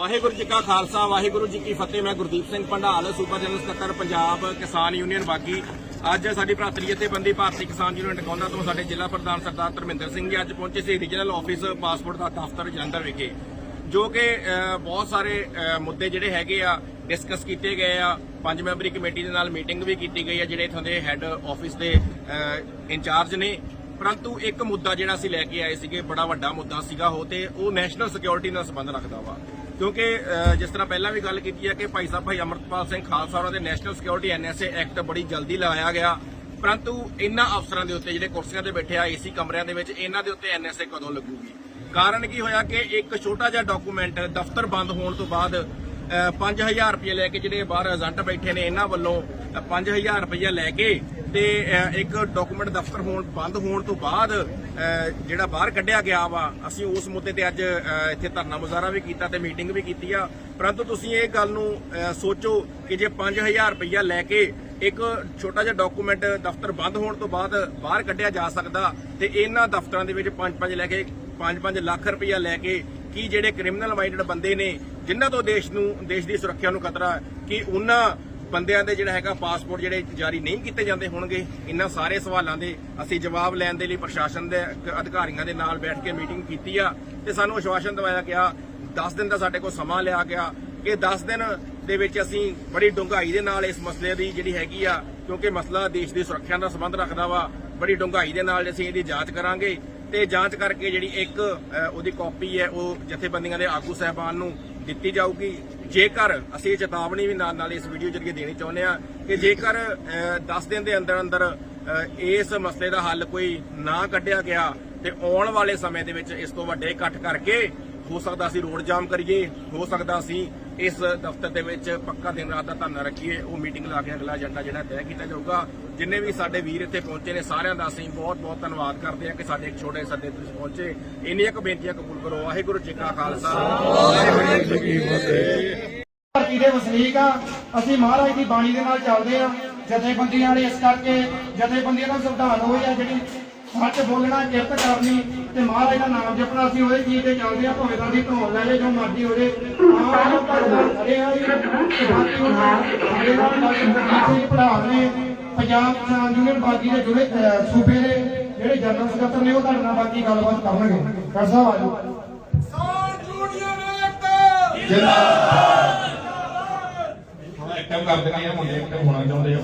ਵਾਹਿਗੁਰੂ ਜੀ ਕਾ ਖਾਲਸਾ, ਵਾਹਿਗੁਰੂ ਜੀ ਕੀ ਫਤਿਹ। ਮੈਂ ਗੁਰਦੀਪ ਸਿੰਘ ਪੰਡਾਲ ਸੂਬਾ ਜਨਰਲ ਸਕੱਤਰ ਪੰਜਾਬ ਕਿਸਾਨ ਯੂਨੀਅਨ ਬਾਗੀ। ਅੱਜ ਸਾਡੀ ਭਰਾਤਰੀ ਜਥੇਬੰਦੀ ਭਾਰਤੀ ਕਿਸਾਨ ਯੂਨੀਅਨ ਟਕੌਂਦਾ ਤੋਂ ਸਾਡੇ ਜ਼ਿਲ੍ਹਾ ਪ੍ਰਧਾਨ ਸਰਦਾਰ ਧਰਮਿੰਦਰ ਸਿੰਘ ਜੀ ਅੱਜ ਪਹੁੰਚੇ ਸੀ ਰੀਜਨਲ ਆਫਿਸ ਪਾਸਪੋਰਟ ਦਾ ਦਫ਼ਤਰ ਜਲੰਧਰ ਵਿਖੇ, ਜੋ ਕਿ ਬਹੁਤ ਸਾਰੇ ਮੁੱਦੇ ਜਿਹੜੇ ਹੈਗੇ ਆ ਡਿਸਕਸ ਕੀਤੇ ਗਏ ਆ। ਪੰਜ ਮੈਂਬਰੀ ਕਮੇਟੀ ਦੇ ਨਾਲ ਮੀਟਿੰਗ ਵੀ ਕੀਤੀ ਗਈ ਆ, ਜਿਹੜੇ ਇਥੋਂ ਦੇ ਹੈੱਡ ਆਫਿਸ ਦੇ ਇੰਚਾਰਜ ਨੇ। ਪਰੰਤੂ ਇੱਕ ਮੁੱਦਾ ਜਿਹੜਾ ਅਸੀਂ ਲੈ ਕੇ ਆਏ ਸੀਗੇ ਬੜਾ ਵੱਡਾ ਮੁੱਦਾ ਸੀਗਾ ਉਹ ਤੇ ਉਹ ਨੈਸ਼ਨਲ ਸਿਕਿਉਰਿਟੀ ਨਾਲ ਸੰਬੰਧ ਰੱਖਦਾ ਵਾ। ਕਿਉਂਕਿ ਜਿਸ ਤਰ੍ਹਾਂ ਪਹਿਲਾਂ ਵੀ ਗੱਲ ਕੀਤੀ ਹੈ ਕਿ ਭਾਈ ਸਾਹਿਬ ਭਾਈ ਅਮਰਤਪਾਲ ਸਿੰਘ ਖਾਲਸਾ ਉਹਨਾਂ ਦੇ ਨੈਸ਼ਨਲ ਸਿਕਿਉਰਿਟੀ ਐਨਐਸਏ ਐਕਟ ਬੜੀ ਜਲਦੀ ਲਾਇਆ ਗਿਆ। ਪਰੰਤੂ ਇਹਨਾਂ ਅਫਸਰਾਂ ਦੇ ਉੱਤੇ ਜਿਹੜੇ ਕੁਰਸੀਆਂ ਤੇ ਬੈਠੇ ਆ ਏਸੀ ਕਮਰਿਆਂ ਦੇ ਵਿੱਚ ਇਹਨਾਂ ਦੇ ਉੱਤੇ ਐਨਐਸਏ ਕਦੋਂ ਲੱਗੂਗੀ? ਕਾਰਨ ਕੀ ਹੋਇਆ ਕਿ ਇੱਕ ਛੋਟਾ ਜਿਹਾ ਡਾਕੂਮੈਂਟ ਦਫ਼ਤਰ ਬੰਦ ਹੋਣ ਤੋਂ ਬਾਅਦ ਅ, 5000 ਰੁਪਏ ਲੈ ਕੇ ਜਿਹੜੇ ਬਾਹਰ ਏਜੰਟ ਬੈਠੇ ਨੇ ਇਹਨਾਂ ਵੱਲੋਂ ਅ, 5000 ਰੁਪਏ ਲੈ ਕੇ ਤੇ ਇੱਕ ਡਾਕੂਮੈਂਟ ਦਫ਼ਤਰ ਹੋਣ, ਬੰਦ ਹੋਣ ਤੋਂ ਬਾਅਦ ਜਿਹੜਾ ਬਾਹਰ ਕੱਢਿਆ ਗਿਆ ਵਾ, ਅਸੀਂ ਉਸ ਮੁੱਦੇ ਤੇ ਅੱਜ ਇੱਥੇ ਧਰਨਾ ਮੁਜ਼ਾਹਰਾ ਵੀ ਕੀਤਾ ਤੇ ਮੀਟਿੰਗ ਵੀ ਕੀਤੀ ਆ। ਪਰੰਤੂ ਤੁਸੀਂ ਇਹ ਗੱਲ ਨੂੰ ਸੋਚੋ ਕਿ ਜੇ 5000 ਰੁਪਇਆ ਲੈ ਕੇ ਇੱਕ ਛੋਟਾ ਜਿਹਾ ਡਾਕੂਮੈਂਟ ਦਫ਼ਤਰ ਬੰਦ ਹੋਣ ਤੋਂ ਬਾਅਦ ਬਾਹਰ ਕੱਢਿਆ ਜਾ ਸਕਦਾ ਤੇ ਇਹਨਾਂ ਦਫ਼ਤਰਾਂ ਦੇ ਵਿੱਚ 5-5 ਲੈ ਕੇ 5-5 ਲੱਖ ਰੁਪਇਆ ਲੈ ਕੇ ਕੀ ਜਿਹੜੇ ਕ੍ਰਿਮੀਨਲ ਮਾਈਂਡਡ ਬੰਦੇ ਨੇ, ਜਿਨ੍ਹਾਂ ਤੋਂ ਦੇਸ਼ ਨੂੰ, ਦੇਸ਼ ਦੀ ਸੁਰੱਖਿਆ ਨੂੰ ਖਤਰਾ ਕਿ ਉਹਨਾਂ ਬੰਦਿਆਂ ਦੇ ਜਿਹੜਾ ਹੈਗਾ ਪਾਸਪੋਰਟ ਜਿਹੜੇ ਜਾਰੀ ਨਹੀਂ ਕੀਤੇ ਜਾਂਦੇ ਹੋਣਗੇ, ਇਹਨਾਂ ਸਾਰੇ ਸਵਾਲਾਂ ਦੇ ਅਸੀਂ ਜਵਾਬ ਲੈਣ ਦੇ ਲਈ ਪ੍ਰਸ਼ਾਸਨ ਦੇ ਅਧਿਕਾਰੀਆਂ ਦੇ ਨਾਲ ਬੈਠ ਕੇ ਮੀਟਿੰਗ ਕੀਤੀ ਆ ਤੇ ਸਾਨੂੰ ਆਸ਼ਵਾਸਨ ਦਿਵਾਇਆ ਗਿਆ 10 ਦਿਨ ਦਾ ਸਾਡੇ ਕੋਲ ਸਮਾਂ ਲਿਆ ਗਿਆ ਕਿ 10 ਦਿਨ ਦੇ ਵਿੱਚ ਅਸੀਂ ਬੜੀ ਡੂੰਘਾਈ ਦੇ ਨਾਲ ਇਸ ਮਸਲੇ ਦੀ ਜਿਹੜੀ ਹੈਗੀ ਆ, ਕਿਉਂਕਿ ਮਸਲਾ ਦੇਸ਼ ਦੀ ਸੁਰੱਖਿਆ ਨਾਲ ਸੰਬੰਧ ਰੱਖਦਾ ਵਾ, ਬੜੀ ਡੂੰਘਾਈ ਦੇ ਨਾਲ ਅਸੀਂ ਇਹਦੀ ਜਾਂਚ ਕਰਾਂਗੇ ਤੇ ਜਾਂਚ ਕਰਕੇ ਜਿਹੜੀ ਇੱਕ ਉਹਦੀ ਕਾਪੀ ਹੈ, ਉਹ ਜਥੇਬੰਦੀਆਂ ਦੇ ਆਗੂ ਸਹਿਬਾਨ ਨੂੰ ਦਿੱਤੀ ਜਾਊਗੀ। ਜੇਕਰ ਅਸੀਂ ਇਹ ਚੇਤਾਵਨੀ ਵੀ ਨਾਲ ਨਾਲ ਇਸ ਵੀਡੀਓ ਜਰੀਏ ਦੇਣੀ ਚਾਹੁੰਦੇ ਆ ਕਿ ਜੇਕਰ ਅ, 10 ਦਿਨ ਦੇ ਅੰਦਰ ਅੰਦਰ ਇਸ ਮਸਲੇ ਦਾ ਹੱਲ ਕੋਈ ਨਾ ਕੱਢਿਆ ਗਿਆ ਤੇ ਆਉਣ ਵਾਲੇ ਸਮੇਂ ਦੇ ਵਿੱਚ ਇਸ ਤੋਂ ਵੱਡੇ ਇਕੱਠ ਕਰਕੇ ਹੋ ਸਕਦਾ ਅਸੀਂ ਰੋਡ ਜਾਮ ਕਰੀਏ ਹੋ ਸਕਦਾ ਅਸੀਂ ਇਸ ਦਫ਼ਤਰ ਦੇ ਵਿੱਚ ਪੱਕਾ ਦਿਨ ਰਾਤ ਦਾ ਧਰਨਾ ਰੱਖੀਏ, ਉਹ ਮੀਟਿੰਗ ਲਾ ਕੇ ਅਗਲਾ ਏਜੰਡਾ ਜਿਹੜਾ ਤੈਅ ਕੀਤਾ ਜਾਊਗਾ। ਜਿੰਨੇ ਵੀ ਸਾਡੇ ਵੀਰ ਇੱਥੇ ਪਹੁੰਚੇ ਨੇ, ਸਾਰਿਆਂ ਦਾ ਅਸੀਂ ਬਹੁਤ ਬਹੁਤ ਧੰਨਵਾਦ ਕਰਦੇ ਹਾਂ ਕਿ ਸਾਡੇ ਇੱਕ ਛੋਟੇ ਸੱਦੇ ਤੁਸੀਂ ਪਹੁੰਚੇ। ਇੰਨੀਆਂ ਕੁ ਬੇਨਤੀਆਂ ਕਬੂਲ ਕਰੋ। ਵਾਹਿਗੁਰੂ ਜੀ ਕਾ ਖਾਲਸਾ। ਵਾਹਿਗੁਰੂ ਜੀ ਕੀ ਫਤਿਹ ਧਰਤੀ ਦੇ ਵਸਨੀਕ ਆ। ਅਸੀਂ ਮਹਾਰਾਜ ਦੀ ਬਾਣੀ ਦੇ ਨਾਲ ਚੱਲਦੇ ਆ ਜਥੇਬੰਦੀਆਂ ਨੇ ਇਸ ਕਰਕੇ ਜਥੇਬੰਦੀਆਂ ਦਾ ਸੰਵਿਧਾਨ ਹੋਈ ਆ ਜਿਹੜੀ ਸੱਚ ਬੋਲਣਾ ਕਿਰਤ ਕਰਨੀ ਤੇ ਮਹਾਰਾਜ ਦਾ ਨਾਮ ਜਪਣਾ ਅਸੀਂ ਉਹਦੇ ਚੀਜ਼ ਤੇ ਚੱਲਦੇ ਆ ਭਾਵੇਂ ਤਾਂ ਦੀ ਧੌਣ ਲੈ ਜੇ ਜੋ ਮਰਜ਼ੀ ਹੋ ਜੇ। ਆਹ ਜੋ ਆ ਜੀ, ਬਾਕੀ ਉਹ ਸਾਡੇ ਨਾਲ ਨੇ ਪੰਜਾਬ ਕਿਸਾਨ ਯੂਨੀਅਨ ਬਾਗੀ ਦੇ ਜੁੜੇ ਸੂਬੇ ਦੇ ਜਿਹੜੇ ਜਨਰਲ ਸਕੱਤਰ ਨੇ ਉਹ ਤੁਹਾਡੇ ਨਾਲ ਬਾਕੀ ਗੱਲਬਾਤ ਕਰਨਗੇ। ਸਾਹਿਬ ਆਜੋ ਕਰ ਦਿੰਦੇ ਆ ਮੁੰਡੇ ਐਕਟਿਵ ਹੋਣਾ ਚਾਹੁੰਦੇ ਆ।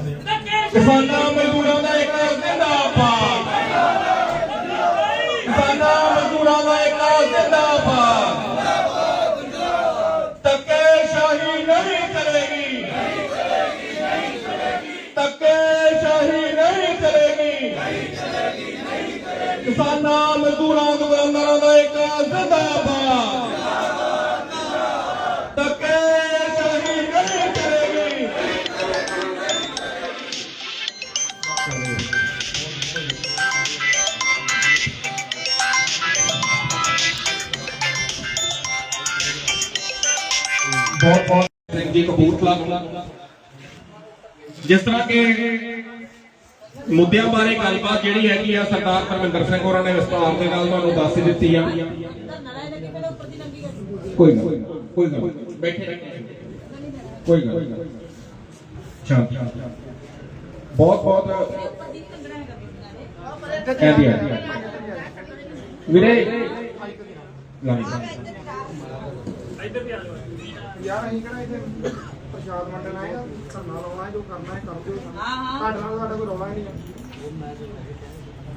ਕਿਸਾਨਾਂ ਮਜ਼ਦੂਰਾਂ ਦਾ ਇੱਕ ਜ਼ਿੰਦਾਬਾਦ ਕਿਸਾਨਾਂ ਮਜ਼ਦੂਰਾਂ ਦੁਕਾਨਦਾਰਾਂ ਦਾ ਇੱਕ ਜ਼ਿੰਦਾਬਾਦ ਤੱਕੇ ਸ਼ਾਹੀ ਨਹੀਂ ਚਲੇਗੀ ਬਹੁਤ ਬਹੁਤ ਸਿੰਘ ਜੀ ਕਪੂਰਥਲਾ ਜਿਸ ਤਰ੍ਹਾਂ ਕਿ ਮੁੱਦਿਆਂ ਬਾਰੇ ਗੱਲਬਾਤ ਜਿਹੜੀ ਹੈਗੀ ਆ ਸਰਦਾਰ ਧਰਮਿੰਦਰ ਸਿੰਘ ਹੋਰਾਂ ਨੇ ਵਿਸਤਾਰ ਦੇ ਨਾਲ ਤੁਹਾਨੂੰ ਦੱਸ ਦਿੱਤੀ ਆ। ਕੋਈ ਗੱਲ ਕੋਈ ਗੱਲ ਬੈਠੇ ਕੋਈ ਗੱਲ ਸ਼ਾਂਤੀ ਬਹੁਤ ਬਹੁਤ ਕਹਿ ਦਿਆ। ਵੀਰੇ। ਲੰਘ ਯਾਰ, ਅਸੀਂ ਕਿਹੜਾ ਇੱਥੇ ਪ੍ਰਸ਼ਾਦ ਵੰਡਣ ਆਏ ਆ ਧਰਨਾ ਲਾਉਣਾ ਹੈ ਜੋ ਕਰਨਾ ਹੈ ਕਰ ਦਿਓ ਤੁਹਾਡੇ ਨਾਲ ਸਾਡਾ ਕੋਈ ਰੌਲਾ ਹੀ ਨਹੀਂ ਹੈ।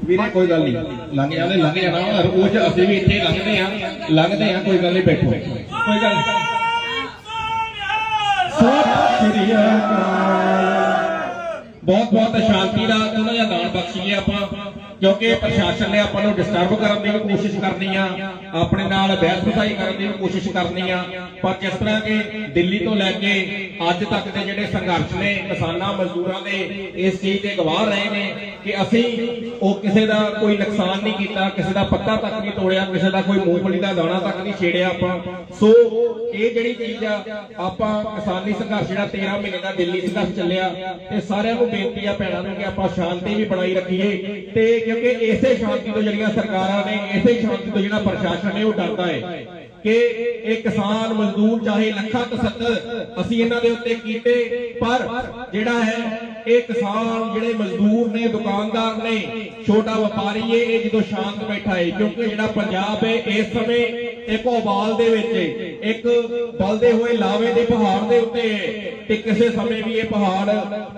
ਵੀਰੇ ਕੋਈ ਗੱਲ ਨਹੀਂ। ਲੰਘ ਜਾਂਦੇ ਲੰਘ ਜਾਣਾ। ਰੋਜ਼ ਅਸੀਂ ਵੀ ਇੱਥੇ ਲੰਘਦੇ ਆ ਲੰਘਦੇ ਆ ਕੋਈ ਗੱਲ ਨਹੀਂ ਬੈਠੋ। ਕੋਈ ਗੱਲ ਨਹੀਂ। ਸਤਿ ਸ਼੍ਰੀ ਅਕਾਲ। ਬਹੁਤ ਬਹੁਤ ਸ਼ਾਂਤੀ ਦਾ ਉਹਨਾਂ ਦਾ ਦਾਨ ਬਖਸ਼ੀਏ ਆਪਾਂ। ਕਿਉਂਕਿ ਪ੍ਰਸ਼ਾਸਨ ਨੇ ਆਪਾਂ ਨੂੰ ਡਿਸਟਰਬ ਕਰਨ ਦੀ ਵੀ ਕੋਸ਼ਿਸ਼ ਕਰਨੀ ਆ, ਆਪਣੇ ਨਾਲ ਬਹਿਸ ਕਰਨ ਦੀ ਵੀ ਕੋਸ਼ਿਸ਼ ਕਰਨੀ ਆ। ਪਰ ਜਿਸ ਤਰ੍ਹਾਂ ਕਿ ਦਿੱਲੀ ਤੋਂ ਲੈ ਕੇ ਅੱਜ ਤੱਕ ਦੇ ਜਿਹੜੇ ਸੰਘਰਸ਼ ਨੇ, ਕਿਸਾਨਾਂ, ਮਜ਼ਦੂਰਾਂ ਦੇ, ਇਸ ਚੀਜ਼ ਦੇ ਗਵਾਹ ਰਹੇ ਨੇ ਕਿ ਅਸੀਂ ਉਹ ਕਿਸੇ ਦਾ ਕੋਈ ਨੁਕਸਾਨ ਨਹੀਂ ਕੀਤਾ, ਕਿਸੇ ਦਾ ਪੱਤਾ ਤੱਕ ਨਹੀਂ ਤੋੜਿਆ, ਕਿਸੇ ਦਾ ਕੋਈ ਮੂੰਗਫਲੀ ਦਾ ਦਾਣਾ ਤੱਕ ਨਹੀਂ ਛੇੜਿਆ ਆਪਾਂ। ਸੋ ਇਹ ਜਿਹੜੀ ਚੀਜ਼ ਆ, ਆਪਾਂ ਕਿਸਾਨੀ ਸੰਘਰਸ਼ ਜਿਹੜਾ 13 ਮਹੀਨੇ ਦਾ ਦਿੱਲੀ ਸੰਘਰਸ਼ ਚੱਲਿਆ, ਤੇ ਸਾਰਿਆਂ ਨੂੰ ਬੇਨਤੀ ਆ ਭੈਣਾਂ ਨੂੰ ਕਿ ਆਪਾਂ ਸ਼ਾਂਤੀ ਵੀ ਬਣਾਈ ਰੱਖੀਏ ਤੇ ਕਿਉਂਕਿ ਇਸੇ ਸ਼ਾਂਤੀ ਤੋਂ ਜਿਹੜੀਆਂ ਸਰਕਾਰਾਂ ਨੇ, ਇਸੇ ਸ਼ਾਂਤੀ ਤੋਂ ਜਿਹੜਾ ਪ੍ਰਸ਼ਾਸਨ ਨੇ ਉਹ ਡਰਦਾ ਹੈ ਕਿ ਇਹ ਕਿਸਾਨ ਮਜ਼ਦੂਰ ਚਾਹੇ ਲੱਖਾਂ ਤਸੱਤ ਅਸੀਂ ਇਹਨਾਂ ਦੇ ਉੱਤੇ ਕੀਤੇ, ਪਰ ਜਿਹੜਾ ਹੈ ਇਹ ਕਿਸਾਨ ਜਿਹੜੇ ਮਜ਼ਦੂਰ ਨੇ, ਦੁਕਾਨਦਾਰ ਨੇ, ਛੋਟਾ ਵਪਾਰੀ ਏ ਇਹ ਜਦੋਂ ਸ਼ਾਂਤ ਬੈਠਾ ਹੈ, ਕਿਉਂਕਿ ਜਿਹੜਾ ਪੰਜਾਬ ਹੈ, ਇਸ ਸਮੇਂ ਇੱਕ ਉਬਾਲ ਦੇ ਵਿੱਚ, ਇੱਕ ਬਲਦੇ ਹੋਏ ਲਾਵੇ ਦੇ ਪਹਾੜ ਦੇ ਉੱਤੇ। ਹੈ ਤੇ ਕਿਸੇ ਸਮੇਂ ਵੀ ਇਹ ਪਹਾੜ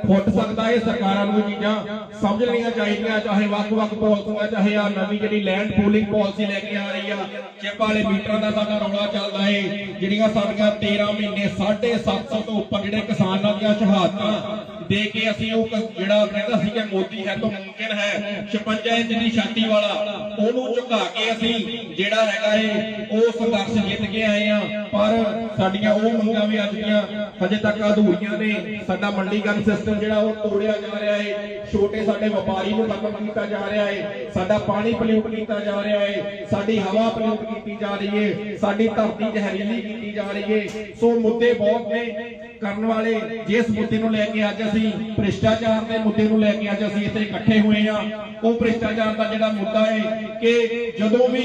ਫੁੱਟ ਸਕਦਾ ਹੈ, ਸਰਕਾਰਾਂ ਨੂੰ ਚੀਜ਼ਾਂ ਸਮਝ ਲੈਣੀਆਂ ਚਾਹੀਦੀਆਂ, ਚਾਹੇ ਵੱਖ-ਵੱਖ ਪਾਲਿਸੀਆਂ ਚਾਹੇ ਆ ਨਵੀਂ ਜਿਹੜੀ ਲੈਂਡ ਪੂਲਿੰਗ ਪਾਲਿਸੀ ਲੈ ਕੇ ਆ ਰਹੀ ਆ, ਚਿੱਪ ਵਾਲੇ ਮੀਟਰਾਂ ਦਾ ਸਾਡਾ ਰੌਲਾ ਚੱਲਦਾ ਏ, ਜਿਹੜੀਆਂ ਸਾਡੀਆਂ 13 ਮਹੀਨੇ 750 ਤੋਂ ਉੱਪਰ ਜਿਹੜੇ ਕਿਸਾਨਾਂ ਦੀਆਂ ਸ਼ਹਾਦਤਾਂ ਦੇ ਕੇ ਅਸੀਂ ਉਹ ਜਿਹੜਾ ਕਹਿੰਦਾ ਸੀ ਕਿ ਮੋਦੀ ਹੈ ਤਾਂ ਮੁਮਕਿਨ ਹੈ 56 ਇੰਚ ਦੀ ਛਾਤੀ ਵਾਲਾ, ਉਹਨੂੰ ਝੁਕਾ ਕੇ ਅਸੀਂ ਜਿਹੜਾ ਹੈਗਾ ਏ ਉਹ ਸੰਘਰਸ਼ ਜਿੱਤ ਕੇ ਆਏ ਆ। ਪਰ ਸਾਡੀਆਂ ਉਹ ਮੰਗਾਂ ਵੀ ਅੱਜ ਦੀਆਂ, ਹਜੇ ਤੱਕ ਅਧੂਰੀਆਂ ਨੇ। ਸਾਡਾ ਮੰਡੀਕਰਨ ਸਿਸਟਮ ਜਿਹੜਾ ਉਹ ਤੋੜਿਆ ਜਾ ਰਿਹਾ ਹੈ ਛੋਟੇ ਸਾਡੇ ਵਪਾਰੀ ਨੂੰ ਖਤਮ ਕੀਤਾ ਜਾ ਰਿਹਾ ਹੈ ਸਾਡਾ ਪਾਣੀ ਪਲਿਊਟ ਕੀਤਾ ਜਾ ਰਿਹਾ ਹੈ ਸਾਡੀ ਹਵਾ ਪਲਿਊਟ ਕੀਤੀ ਜਾ ਰਹੀ ਹੈ ਸਾਡੀ ਧਰਤੀ ਜ਼ਹਿਰੀਲੀ ਕੀਤੀ ਜਾ ਰਹੀ ਹੈ ਸੋ ਮੁੱਦੇ ਬਹੁਤ ਨੇ। ਕਰਨ ਵਾਲੇ ਜਿਸ ਮੁੱਦੇ ਨੂੰ ਲੈ ਕੇ ਅੱਜ ਅਸੀਂ ਭ੍ਰਿਸ਼ਟਾਚਾਰ ਦੇ ਮੁੱਦੇ ਨੂੰ ਲੈ ਕੇ ਅੱਜ ਅਸੀਂ ਇੱਥੇ ਇਕੱਠੇ ਹੋਏ ਆ ਉਹ ਭ੍ਰਿਸ਼ਟਾਚਾਰ ਦਾ ਜਿਹੜਾ ਮੁੱਦਾ ਹੈ ਕਿ ਜਦੋਂ ਵੀ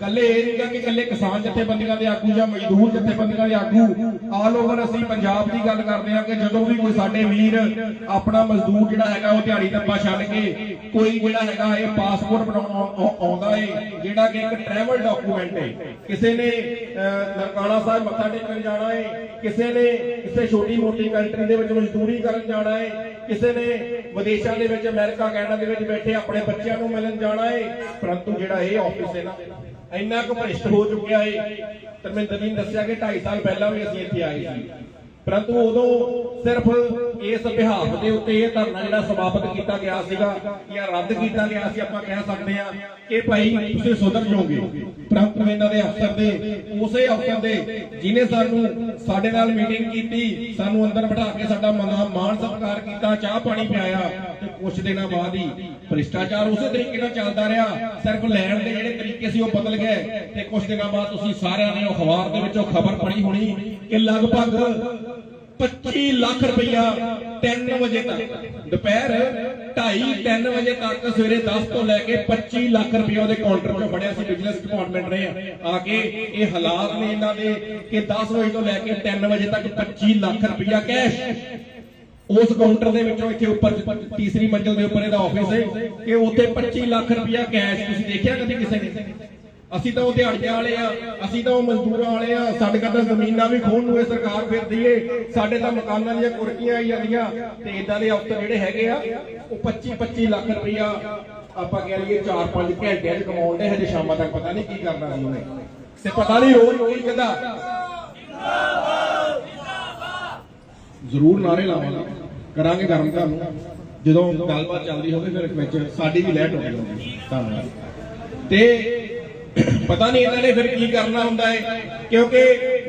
ਕੱਲੇ ਇਹ ਨਹੀਂ ਕਿ ਕੱਲੇ ਕਿਸਾਨ ਜਥੇਬੰਦੀਆਂ ਦੇ ਆਗੂ ਜਾਂ ਮਜ਼ਦੂਰ ਜਥੇਬੰਦੀਆਂ ਦੇ ਆਗੂ ਆਲ ਓਵਰ ਅਸੀਂ ਪੰਜਾਬ ਦੀ ਗੱਲ ਕਰਦੇ ਆ ਕਿ ਜਦੋਂ ਵੀ ਕੋਈ ਸਾਡੇ ਵੀਰ ਆਪਣਾ ਮਜ਼ਦੂਰ ਜਿਹੜਾ ਹੈਗਾ ਉਹ ਦਿਹਾੜੀ ਦੱਪਾ ਛੱਡ ਕੇ ਕੋਈ ਜਿਹੜਾ ਹੈਗਾ ਇਹ ਪਾਸਪੋਰਟ ਬਣਾਉਣ ਆਉ- ਆਉਂਦਾ ਹੈ ਜਿਹੜਾ ਕਿ ਇੱਕ ਟਰੈਵਲ ਡਾਕੂਮੈਂਟ ਹੈ ਕਿਸੇ ਨੇ ਨਰਕਾਣਾ ਸਾਹਿਬ ਮੱਥਾ ਟੇਕਣ ਜਾਣਾ ਏ, ਕਿਸੇ ਨੇ ਕਿਸੇ ਛੋਟੀ ਮੋਟੀ ਕੰਟਰੀ ਦੇ ਵਿੱਚ ਮਜ਼ਦੂਰੀ ਕਰਨ ਜਾਣਾ ਹੈ ਕਿਸੇ ਨੇ ਵਿਦੇਸ਼ਾਂ ਦੇ ਵਿੱਚ ਅਮਰੀਕਾ, ਕੈਨੇਡਾ ਦੇ ਵਿੱਚ ਬੈਠੇ ਆਪਣੇ ਬੱਚਿਆਂ ਨੂੰ ਮਿਲਣ ਜਾਣਾ ਹੈ ਪਰੰਤੂ ਜਿਹੜਾ ਇਹ ਆਫਿਸ ਹੈ ਨਾ, ਇੰਨਾ ਕੁ ਭ੍ਰਿਸ਼ਟ ਹੋ ਚੁੱਕਿਆ ਹੈ ਧਰਮਿੰਦਰ ਜੀ ਨੇ ਦੱਸਿਆ ਕਿ 2.5 ਸਾਲ ਪਹਿਲਾਂ ਵੀ ਅਸੀਂ ਇੱਥੇ ਆਏ ਸੀ। ਪਰੰਤੂ ਉਦੋਂ ਸਿਰਫ ਇਸ ਬਿਹਾਫ ਦੇ ਉੱਤੇ ਇਹ ਧਰਨਾ ਜਿਹੜਾ ਸਮਾਪਤ ਕੀਤਾ ਗਿਆ ਸੀਗਾ ਜਾਂ ਰੱਦ ਕੀਤਾ ਗਿਆ ਸੀ, ਆਪਾਂ ਕਹਿ ਸਕਦੇ ਆ ਕਿ ਭਾਈ ਤੁਸੀਂ ਸੁਧਰ ਜਾਓਗੇ। ਪਰੰਤੂ ਇਹਨਾਂ ਦੇ ਅਫਸਰ ਦੇ, ਉਸੇ ਅਫਸਰ ਦੇ ਜਿਨੇ ਸਾਨੂੰ ਸਾਡੇ ਨਾਲ ਮੀਟਿੰਗ ਕੀਤੀ, ਸਾਨੂੰ ਅੰਦਰ ਬਿਠਾ ਕੇ ਸਾਡਾ ਮਨਾ- ਮਾਣ ਕੀਤਾ, ਚਾਹ ਪਾਣੀ ਪਿਆਇਆ ਤੇ ਕੁਝ ਦਿਨਾਂ ਬਾਅਦ ਹੀ ਭ੍ਰਿਸ਼ਟਾਚਾਰ ਉਸੇ ਤਰੀਕੇ ਨਾਲ ਚੱਲਦਾ ਰਿਹਾ। ਸਿਰਫ ਲੈਣ ਦੇ ਜਿਹੜੇ ਤਰੀਕੇ ਸੀ ਉਹ ਬਦਲ ਗਏ ਤੇ ਕੁਝ ਦਿਨਾਂ ਬਾਅਦ ਤੁਸੀਂ ਸਾਰਿਆਂ ਨੇ ਅਖਬਾਰ ਦੇ ਵਿੱਚੋਂ ਖਬਰ ਪੜ੍ਹੀ ਹੋਣੀ ਕਿ ਲਗਭਗ 25 ਲੱਖ ਰੁਪਇਆ 3 ਵਜੇ ਤੱਕ। ਦੁਪਹਿਰ 2:30 3 ਵਜੇ ਤੱਕ ਸਵੇਰੇ 10 ਤੋਂ ਲੈ ਕੇ 25 ਲੱਖ ਰੁਪਇਆ ਉਹਦੇ ਕਾਊਂਟਰ 'ਚੋਂ ਫੜਿਆ ਸੀ ਬਿਜ਼ਨਸ ਡਿਪਾਰਟਮੈਂਟ ਨੇ। ਆ ਕੇ ਇਹ ਹਾਲਾਤ ਨੇ ਇਹਨਾਂ ਦੇ ਕਿ 10 ਵਜੇ ਤੋਂ ਲੈ ਕੇ 3 ਵਜੇ ਤੱਕ 25 ਲੱਖ ਰੁਪਇਆ ਕੈਸ਼ ਉਸ ਕਾਊਂਟਰ ਦੇ ਵਿੱਚੋਂ ਇੱਥੇ ਉੱਪਰ ਤੀਸਰੀ ਮੰਜ਼ਲ ਦੇ ਉੱਪਰ ਇਹਦਾ ਆਫਿਸ ਹੈ ਕਿ ਉੱਥੇ 25 ਲੱਖ ਰੁਪਇਆ ਕੈਸ਼ ਤੁਸੀਂ ਦੇਖਿਆ ਕਦੀ ਕਿਸੇ ਨੇ? ਅਸੀਂ ਤਾਂ ਉਹ ਦਿਹਾੜੀਆਂ ਵਾਲੇ ਆ, ਅਸੀਂ ਤਾਂ ਉਹ ਮਜ਼ਦੂਰਾਂ ਵਾਲੇ ਆ, ਸਾਡੇ ਘਰ ਤਾਂ ਜ਼ਮੀਨਾਂ ਵੀ ਖੋਣ ਨੂੰ ਇਹ ਸਰਕਾਰ ਫਿਰਦੀ ਏ ਸਾਡੇ ਤਾਂ ਮਕਾਨਾਂ ਦੀਆਂ ਕੁਰਕੀਆਂ ਆਈ ਜਾਂਦੀਆਂ ਤੇ ਇਦਾਂ ਦੇ ਅਫਸਰ ਜਿਹੜੇ ਹੈਗੇ ਆ, ਉਹ 25 25 ਲੱਖ ਰੁਪਇਆ ਆਪਾਂ ਕਹਿ ਲਈਏ 4-5 ਘੰਟਿਆਂ 'ਚ ਕਮਾਉਂਦੇ ਹਜੇ ਸ਼ਾਮਾਂ ਤੱਕ ਪਤਾ ਨਹੀਂ ਕੀ ਕਰਨਾ ਸੀ ਉਹਨੇ। ਤੇ ਪਤਾ ਨਹੀਂ ਰੋਜ਼ ਰੋਜ਼ ਕਹਿੰਦਾ ਜ਼ਰੂਰ ਨਾਰੇ ਲਾਵਾਂਗੇ। ਕਰਾਂਗੇ ਗਰਮ ਤੁਹਾਨੂੰ ਜਦੋਂ ਗੱਲਬਾਤ ਚੱਲਦੀ ਹੋਵੇ ਫਿਰ ਵਿੱਚ ਸਾਡੀ ਵੀ ਲੈਟ ਹੋਵੇਗੀ ਧੰਨਵਾਦ। ਤੇ ਪਤਾ ਨਹੀਂ ਇਹਨਾਂ ਨੇ ਫਿਰ ਕੀ ਕਰਨਾ ਹੁੰਦਾ ਹੈ ਕਿਉਂਕਿ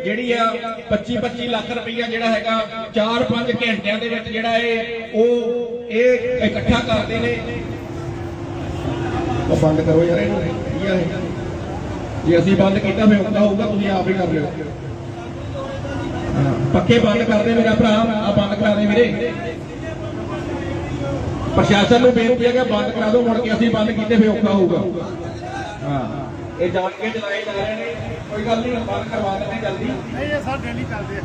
ਜਿਹੜੀ ਆ 25 25 ਲੱਖ ਰੁਪਈਆ ਜਿਹੜਾ ਹੈਗਾ 4-5 ਘੰਟਿਆਂ ਦੇ ਵਿੱਚ ਜਿਹੜਾ ਇਹ ਉਹ ਇਹ ਇਕੱਠਾ ਕਰਦੇ ਨੇ। ਉਹ ਬੰਦ ਕਰੋ ਯਾਰ ਇਹਨੂੰ ਕੀ ਆ ਜੇ ਅਸੀਂ ਬੰਦ ਕੀਤਾ ਫਿਰ ਔਖਾ ਹੋਊਗਾ ਤੁਸੀਂ ਆਪ ਹੀ ਕਰ ਲਿਓ। ਹਾਂ, ਪੱਕੇ ਬੰਦ ਕਰਦੇ ਮੇਰਾ ਭਰਾ ਆ ਬੰਦ ਕਰਾ ਦੇ ਵੀਰੇ। ਪ੍ਰਸ਼ਾਸਨ ਨੂੰ ਬੇਨਤੀ ਹੈ ਕਿ ਬੰਦ ਕਰਾ ਦਿਓ ਮੁੜ ਕੇ ਅਸੀਂ ਬੰਦ ਕੀਤੇ ਫੇ ਔਖਾ ਹੋਊਗਾ। ਹਾਂ। ਇਹ ਜਾਣ ਕੇ ਚਲਾਏ ਜਾ ਰਹੇ ਨੇ। ਕੋਈ ਗੱਲ ਨਹੀਂ ਬੰਦ ਕਰਵਾ ਦਿੰਦੇ ਜਲਦੀ। ਨਹੀਂ ਇਹ ਸਾਡੇ ਨਹੀਂ ਚੱਲਦੇ।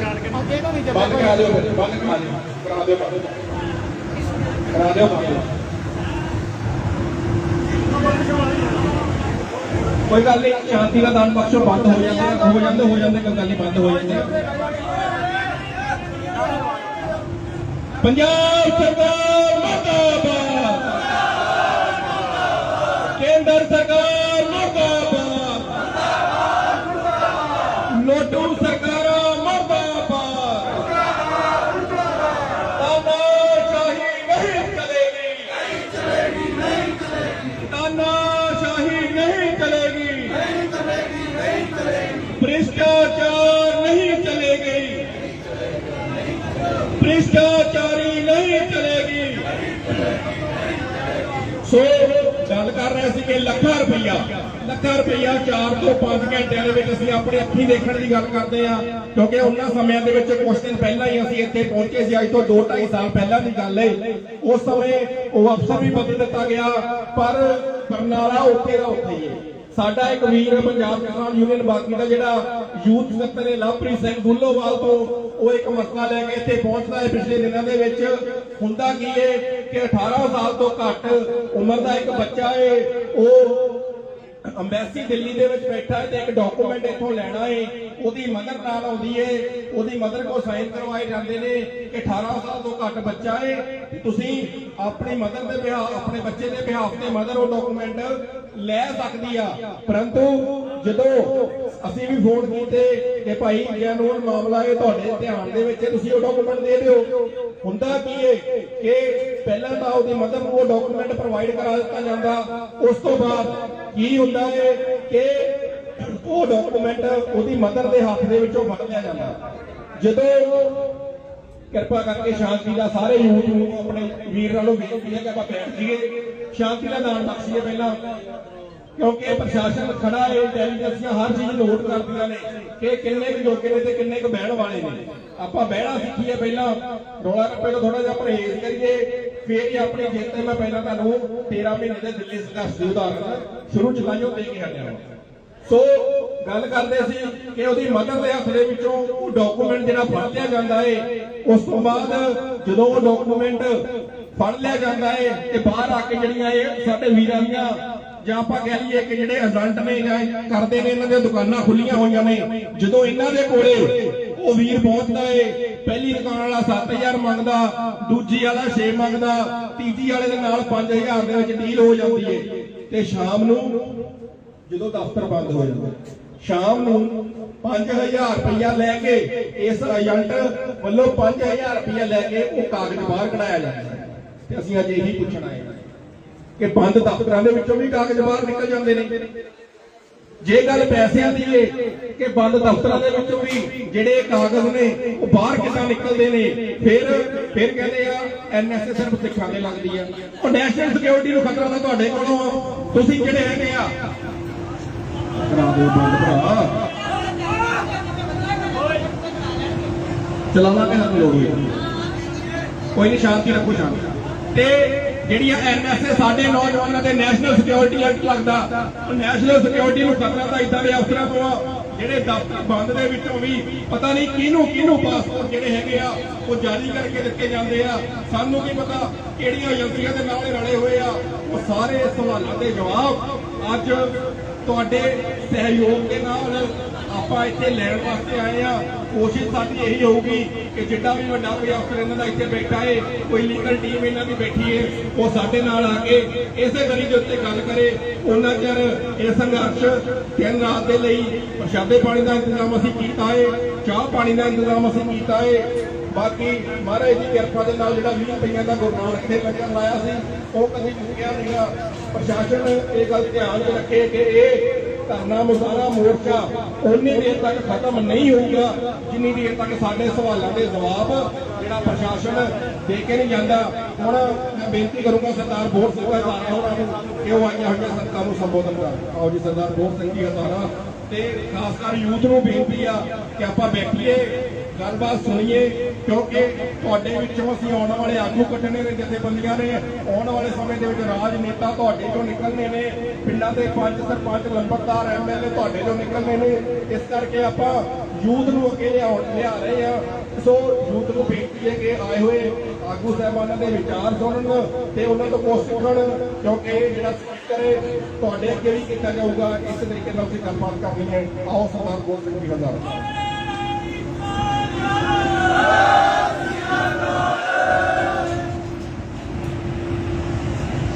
ਜਾਣ ਕੇ ਅੱਗੇ ਤੋਂ ਨਹੀਂ ਬੰਦ ਕਰਾ ਦਿਓ ਫਿਰ, ਬੰਦ ਕਰਾ ਦਿਓ। ਕਰਾ ਦਿਓ ਬੰਦ ਕਰਾ ਦਿਓ ਬੰਦ ਕੋਈ ਗੱਲ ਨਹੀਂ ਸ਼ਾਂਤੀ ਦਾ ਦਾਨ ਬਖਸ਼ੋ ਬੰਦ ਹੋ ਜਾਂਦੇ ਹੋ ਜਾਂਦੇ ਹੋ ਜਾਂਦੇ ਕੋਈ ਗੱਲ ਨਹੀਂ ਬੰਦ ਹੋ ਜਾਂਦੇ ਪੰਜਾਬ ਸਰਕਾਰ ਮੁਰਦਾਬਾਦ ਕੇਂਦਰ ਸਰਕਾਰ ਮੁਰਦਾਬਾਦ ਲੋਟੂ ਸਰਕਾਰਾਂ ਮੁਰਦਾਬਾਦ ਤਾਨਾਸ਼ਾਹੀ ਨਹੀਂ ਚਲੇਗੀ ਨਹੀਂ ਚਲੇਗੀ ਨਹੀਂ ਚਲੇਗੀ ਤਾਨਾਸ਼ਾਹੀ ਨਹੀਂ ਚਲੇਗੀ ਨਹੀਂ ਚਲੇਗੀ ਨਹੀਂ ਚਲੇਗੀ ਭ੍ਰਿਸ਼ਟਾਚਾਰ ਨਹੀਂ ਚਲੇਗੀ। ਭ੍ਰਿਸ਼ਟਾਚਾਰੀ ਨਹੀਂ ਚਲੇਗੀ। ਸੋ ਗੱਲ ਕਰ ਰਹੇ ਸੀ ਕਿ ਲੱਖਾਂ ਰੁਪਈਆ ਲੱਖਾਂ ਰੁਪਈਆ 4 ਤੋਂ 5 ਘੰਟਿਆਂ ਦੇ ਵਿੱਚ ਅਸੀਂ ਆਪਣੇ ਅੱਖੀ ਦੇਖਣ ਦੀ ਗੱਲ ਕਰਦੇ ਆ ਕਿਉਂਕਿ ਉਹਨਾਂ ਸਮਿਆਂ ਦੇ ਵਿੱਚ ਕੁਝ ਦਿਨ ਪਹਿਲਾਂ ਹੀ ਅਸੀਂ ਇੱਥੇ ਪਹੁੰਚੇ ਸੀ, ਅੱਜ ਤੋਂ 2-2.5 ਸਾਲ ਪਹਿਲਾਂ ਦੀ ਗੱਲ ਹੈ। ਉਸ ਸਮੇਂ ਉਹ ਅਫਸਰ ਵੀ ਬਦਲ ਦਿੱਤਾ ਗਿਆ, ਪਰ ਬਰਨਾਲਾ ਉੱਥੇ ਦਾ ਉੱਥੇ ਹੀ ਹੈ। ਸਾਡਾ ਇੱਕ ਵੀਰ ਪੰਜਾਬ ਕਿਸਾਨ ਯੂਨੀਅਨ, ਬਾਕੀ ਦਾ ਜਿਹੜਾ ਯੂਥ ਸਕੱਤਰ ਹੈ ਲਵਪ੍ਰੀਤ ਸਿੰਘ ਗੁੱਲੋਵਾਲ ਤੋਂ ਉਹ ਇੱਕ ਮਸਲਾ ਲੈ ਕੇ ਇੱਥੇ ਪਹੁੰਚਦਾ ਹੈ ਪਿਛਲੇ ਦਿਨਾਂ ਦੇ ਵਿੱਚ। ਹੁੰਦਾ ਕੀ ਹੈ ਕਿ 18 ਸਾਲ ਤੋਂ ਘੱਟ ਉਮਰ ਦਾ ਇੱਕ ਬੱਚਾ ਹੈ, ਉਹ ਅੰਬੈਸੀ ਦਿੱਲੀ ਦੇ ਵਿੱਚ ਬੈਠਾ ਹੈ ਤੇ ਇੱਕ ਡਾਕੂਮੈਂਟ ਇੱਥੋਂ ਲੈਣਾ ਏ। ਉਹਦੀ ਮਦਰ ਨਾਲ ਆਉਂਦੀ ਹੈ ਉਹਦੀ ਮਦਰ ਕੋਲ ਸਾਈਨ ਕਰਵਾਏ ਜਾਂਦੇ ਨੇ ਕਿ 18 ਸਾਲ ਤੋਂ ਘੱਟ ਬੱਚਾ ਏ। ਤੁਸੀਂ ਆਪਣੀ ਮਦਰ ਦੇ ਵਿਆਹ ਆਪਣੇ ਬੱਚੇ ਦੇ ਵਿਆਹ ਤੇ ਮਦਰ ਉਹ ਡਾਕੂਮੈਂਟ ਲੈ ਸਕਦੀ ਆ। ਪਰੰਤੂ ਜਦੋਂ ਅਸੀਂ ਵੀ ਫੋਨ ਕੀਤੇ ਕਿ ਭਾਈ ਜੈਨੂਨ ਮਾਮਲਾ ਇਹ ਤੁਹਾਡੇ ਧਿਆਨ ਦੇ ਵਿੱਚ ਤੁਸੀਂ ਉਹ ਡਾਕੂਮੈਂਟ ਦੇ ਦਿਓ। ਹੁੰਦਾ ਕੀ ਹੈ ਕਿ ਪਹਿਲਾਂ ਤਾਂ ਉਹਦੀ ਮਦਰ ਉਹ ਡਾਕੂਮੈਂਟ ਪ੍ਰੋਵਾਈਡ ਕਰਾ ਦਿੱਤਾ ਜਾਂਦਾ। ਉਸ ਤੋਂ ਬਾਅਦ ਕੀ ਹੁੰਦਾ ਹੈ ਕਿ ਉਹ ਡਾਕੂਮੈਂਟ ਉਹਦੀ ਮਦਰ ਦੇ ਹੱਥ ਦੇ ਵਿੱਚੋਂ ਫੜ ਲਿਆ ਜਾਂਦਾ। ਜਦੋਂ ਕਿਰਪਾ ਕਰਕੇ ਸ਼ਾਂਤੀ ਦਾ ਸਾਰੇ ਯੂਥ ਨੂੰ ਆਪਣੇ ਵੀਰ ਨਾਲੋਂ ਬੇਨਤੀ ਹੈ ਕਿ ਆਪਾਂ ਬੈਠ ਜਾਈਏ। ਸ਼ਾਂਤੀ ਦਾ ਦਾਨ ਬਖਸ਼ੀਏ ਪਹਿਲਾਂ। ਕਿਉਂਕਿ ਪ੍ਰਸ਼ਾਸਨ ਖੜਾ ਹੈ ਇੰਟੈਲੀਜੈਂਸੀਆਂ ਹਰ ਚੀਜ਼ ਨੋਟ ਕਰਦੀਆਂ ਨੇ। ਕਿ ਕਿੰਨੇ ਕੁ ਜੋਗੇ ਨੇ ਤੇ ਕਿੰਨੇ ਕੁ ਬਹਿਣ ਵਾਲੇ ਨੇ। ਆਪਾਂ ਬਹਿਣਾ ਸਿੱਖੀਏ ਪਹਿਲਾਂ। ਰੌਲਾ ਰੱਪੇ ਤੋਂ ਥੋੜਾ ਜਿਹਾ ਪਰਹੇਜ਼ ਕਰੀਏ। ਫੇਰ ਹੀ ਆਪਣੀ ਜਿੱਤ ਤੇ ਮੈਂ ਪਹਿਲਾਂ ਤੁਹਾਨੂੰ 13 ਮਹੀਨੇ ਦੇ ਦਿੱਲੀ ਸੰਘਰਸ਼ ਦੀ ਉਦਾਹਰਨ ਸ਼ੁਰੂ ਚ ਲਾਈਓ ਦੇ ਕੇ ਹਟਿਆ ਸੋ ਗੱਲ ਕਰਦੇ ਸੀ ਕਿ ਉਹਦੀ ਮਦਰ ਦੇ ਹੱਥ ਦੇ ਵਿੱਚੋਂ ਉਹ ਡਾਕੂਮੈਂਟ ਜਿਹੜਾ ਫੜ ਲਿਆ ਜਾਂਦਾ ਹੈ, ਉਸ ਤੋਂ ਬਾਅਦ ਜਦੋਂ ਉਹ ਡਾਕੂਮੈਂਟ ਫੜ ਲਿਆ ਜਾਂਦਾ ਹੈ ਤੇ ਬਾਹਰ ਆ ਕੇ ਜਿਹੜੀਆਂ ਇਹ ਸਾਡੇ ਵੀਰਾਂ ਦੀਆਂ ਜਾਂ ਆਪਾਂ ਕਹਿ ਲਈਏ ਕਿ ਜਿਹੜੇ ਏਜੰਟ ਨੇ ਜਾਂ ਕਰਦੇ ਨੇ, ਇਹਨਾਂ ਦੀਆਂ ਦੁਕਾਨਾਂ ਖੁੱਲੀਆਂ ਹੋਈਆਂ ਨੇ, ਜਦੋਂ ਇਹਨਾਂ ਦੇ ਕੋਲੇ ਉਹ ਵੀਰ ਪਹੁੰਚਦਾ ਏ, ਪਹਿਲੀ ਦੁਕਾਨ ਵਾਲਾ 7000 ਮੰਗਦਾ, ਦੂਜੀ ਵਾਲਾ 6 ਮੰਗਦਾ, ਤੀਜੀ ਵਾਲੇ ਦੇ ਨਾਲ 5000 ਦੇ ਵਿੱਚ ਡੀਲ ਹੋ ਜਾਂਦੀ ਏ ਤੇ ਸ਼ਾਮ ਨੂੰ ਜਦੋਂ ਦਫ਼ਤਰ ਬੰਦ ਹੋ ਜਾਂਦਾ ਸ਼ਾਮ ਨੂੰ 5000 ਰੁਪਇਆ ਲੈ ਕੇ ਇਸ ਏਜੰਟ ਵੱਲੋਂ 5000 ਰੁਪਇਆ ਲੈ ਕੇ ਉਹ ਕਾਗਜ਼ ਬਾਹਰ ਕਢਾਇਆ ਜਾਂਦਾ ਹੈ। ਤੇ ਅਸੀਂ ਅੱਜ ਇਹੀ ਪੁੱਛਣਾ ਹੈ ਕਿ ਬੰਦ ਦਫ਼ਤਰਾਂ ਦੇ ਵਿੱਚੋਂ ਵੀ ਕਾਗਜ਼ ਬਾਹਰ ਨਿਕਲ ਜਾਂਦੇ ਨੇ। ਜੇ ਗੱਲ ਪੈਸਿਆਂ ਦੀ ਏ, ਕਿ ਬੰਦ ਦਫ਼ਤਰਾਂ ਦੇ ਵਿੱਚੋਂ ਵੀ ਜਿਹੜੇ ਕਾਗਜ਼ ਨੇ, ਉਹ ਬਾਹਰ ਕਿੱਦਾਂ ਨਿਕਲਦੇ ਨੇ, ਫਿਰ ਫਿਰ ਕਹਿੰਦੇ ਆ ਐਨਐਸਏ ਸਿਰਫ ਸਿੱਖਾਂ ਦੇ ਲੱਗਦੀ ਆ। ਉਹ ਨੈਸ਼ਨਲ ਸਿਕਿਉਰਿਟੀ ਨੂੰ ਖਤਰਾ ਤਾਂ ਤੁਹਾਡੇ ਕੋਲੋਂ ਆ। ਤੁਸੀਂ ਜਿਹੜੇ ਹੈਗੇ ਆ। ਕਰਾ ਦਿਓ ਬੰਦ ਭਰਾ ਚਲਾਵਾ ਕੇ ਲੋੜ ਹੋਈ? ਕੋਈ ਨਹੀਂ ਸ਼ਾਂਤੀ ਰੱਖੋ ਸ਼ਾਂਤੀ ਤੇ ਜਿਹੜੀਆਂ ਐਨਐਸਏ ਸਾਡੇ ਨੌਜਵਾਨਾਂ ਦੇ ਨੈਸ਼ਨਲ ਸਿਕਿਉਰਿਟੀ ਐਕਟ ਲੱਗਦਾ। ਉਹ ਨੈਸ਼ਨਲ ਸਿਕਿਉਰਿਟੀ ਨੂੰ ਖਤਰਾ ਤਾਂ ਇਦਾਂ ਦੇ ਅਫਸਰਾਂ ਤੋਂ ਆ, ਜਿਹੜੇ ਦਫ਼ਤਰ ਬੰਦ ਦੇ ਵਿੱਚੋਂ ਵੀ ਪਤਾ ਨਹੀਂ ਕਿਹਨੂੰ ਕਿਹਨੂੰ ਪਾਸਪੋਰਟ ਜਿਹੜੇ ਹੈਗੇ ਆ, ਉਹ ਜਾਰੀ ਕਰਕੇ ਦਿੱਤੇ ਜਾਂਦੇ ਆ। ਸਾਨੂੰ ਕੀ ਪਤਾ ਕਿਹੜੀਆਂ ਏਜੰਸੀਆਂ ਦੇ ਨਾਲ ਰਲੇ ਹੋਏ ਆ। ਉਹ ਸਾਰੇ ਸਵਾਲਾਂ ਦੇ ਜਵਾਬ ਅੱਜ ਤੁਹਾਡੇ ਸਹਿਯੋਗ ਦੇ ਨਾਲ ਆਪਾਂ ਇੱਥੇ ਲੈਣ ਵਾਸਤੇ ਆਏ ਆ ਕੋਸ਼ਿਸ਼ ਸਾਡੀ ਇਹੀ ਹੋਊਗੀ ਕਿ ਜਿੱਡਾ ਵੀ ਵੱਡਾ ਕੋਈ ਅਫਸਰ ਇਹਨਾਂ ਦਾ ਇੱਥੇ ਬੈਠਾ ਏ, ਕੋਈ ਲੀਗਲ ਟੀਮ ਇਹਨਾਂ ਦੀ ਬੈਠੀ ਏ, ਉਹ ਸਾਡੇ ਨਾਲ ਆ ਕੇ ਇਸੇ ਗਰੀ ਦੇ ਉੱਤੇ ਗੱਲ ਕਰੇ। ਉਹਨਾਂ ਚਿਰ ਇਹ ਸੰਘਰਸ਼ ਦਿਨ ਰਾਤ ਦੇ ਲਈ ਪ੍ਰਸ਼ਾਦੇ ਪਾਣੀ ਦਾ ਇੰਤਜ਼ਾਮ ਅਸੀਂ ਕੀਤਾ ਏ, ਚਾਹ ਪਾਣੀ ਦਾ ਇੰਤਜ਼ਾਮ ਅਸੀਂ ਕੀਤਾ ਏ। ਬਾਕੀ ਮਹਾਰਾਜ ਦੀ ਕਿਰਪਾ ਦੇ ਨਾਲ ਜਿਹੜਾ 20 ਰੁਪਈਆਂ ਦਾ ਗੁਰਨਾਮ ਇੱਥੇ ਲੱਗਣ ਲਾਇਆ ਸੀ, ਉਹ ਕਦੀ ਚੁੱਕਿਆ ਨਹੀਂਗਾ ਪ੍ਰਸ਼ਾਸਨ ਇਹ ਗੱਲ ਧਿਆਨ 'ਚ ਰੱਖੇ ਕਿ ਇਹ ਧਰਨਾ ਮੁਜ਼ਾਹਰਾ ਮੋਰਚਾ ਉਨੀ ਦੇਰ ਤੱਕ ਖਤਮ ਨਹੀਂ ਹੋਊਗਾ, ਜਿੰਨੀ ਦੇਰ ਤੱਕ ਸਾਡੇ ਸਵਾਲਾਂ ਦੇ ਜਵਾਬ ਜਿਹੜਾ ਪ੍ਰਸ਼ਾਸਨ ਦੇ ਕੇ ਨਹੀਂ ਜਾਂਦਾ। ਹੁਣ ਮੈਂ ਬੇਨਤੀ ਕਰੂੰਗਾ ਸਰਦਾਰ ਬੋਰ ਸਿੰਘ ਹਜ਼ਾਰਾ ਹੋਰਾਂ ਨੂੰ ਕਿ ਉਹ ਆਈਆਂ ਹੋਈਆਂ ਸੰਗਤਾਂ ਨੂੰ ਸੰਬੋਧਨ ਕਰਨ। ਆਓ ਜੀ, ਸਰਦਾਰ ਬੋਰ ਸਿੰਘ ਜੀ ਹਜ਼ਾਰਾ ਤੇ ਖਾਸ ਕਰ ਯੂਥ ਨੂੰ ਬੇਨਤੀ ਆ ਕਿ ਆਪਾਂ ਬੈਠੀਏ। ਗੱਲਬਾਤ ਸੁਣੀਏ, ਕਿਉਂਕਿ ਤੁਹਾਡੇ ਵਿੱਚੋਂ ਅਸੀਂ ਆਉਣ ਵਾਲੇ ਆਗੂ ਕੱਢਣੇ ਨੇ, ਜਥੇਬੰਦੀਆਂ ਨੇ। ਆਉਣ ਵਾਲੇ ਸਮੇਂ ਦੇ ਵਿੱਚ ਰਾਜਨੇਤਾ ਤੁਹਾਡੇ ਚੋਂ ਨਿਕਲਣੇ ਨੇ, ਪਿੰਡਾਂ ਦੇ ਪੰਜ ਸਰਪੰਚ, ਲੰਬੜਦਾਰ ਐਮਐਲਏ ਤੁਹਾਡੇ ਚੋਂ ਨਿਕਲਣੇ ਨੇ। ਇਸ ਕਰਕੇ ਆਪਾਂ ਯੂਥ ਨੂੰ ਅੱਗੇ ਲਿਆਉਣ, ਲਿਆ ਰਹੇ ਆ ਸੋ ਯੂਥ ਨੂੰ ਬੇਨਤੀ ਹੈ ਕਿ ਆਏ ਹੋਏ ਆਗੂ ਸਾਹਿਬਾਨਾਂ ਦੇ ਵਿਚਾਰ ਸੁਣਨ ਤੇ ਉਹਨਾਂ ਤੋਂ ਕੁਝ ਸਿੱਖਣ, ਕਿਉਂਕਿ ਜਿਹੜਾ ਸਪੀਕਰ ਹੈ, ਤੁਹਾਡੇ ਅੱਗੇ ਵੀ ਕੀਤਾ ਜਾਊਗਾ। ਇਸ ਤਰੀਕੇ ਨਾਲ ਤੁਸੀਂ ਗੱਲਬਾਤ ਕਰਨੀ ਹੈ ਆਓ ਸਰਦਾਰ ਗੋਲ ਸਿੰਘ ਜੀ ਹਜ਼ਾਰ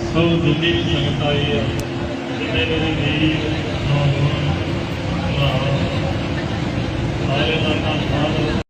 ਸੋ ਦੁਨੀ ਸੰਗਤ ਆਈ ਹੈ ਜਿਨੇ ਮੇਰੇ ਵੀਰ ਨੌਜਵਾਨ ਭਰਾ ਸਾਰੇ ਦਾ ਨਾਮ ਸਾਧ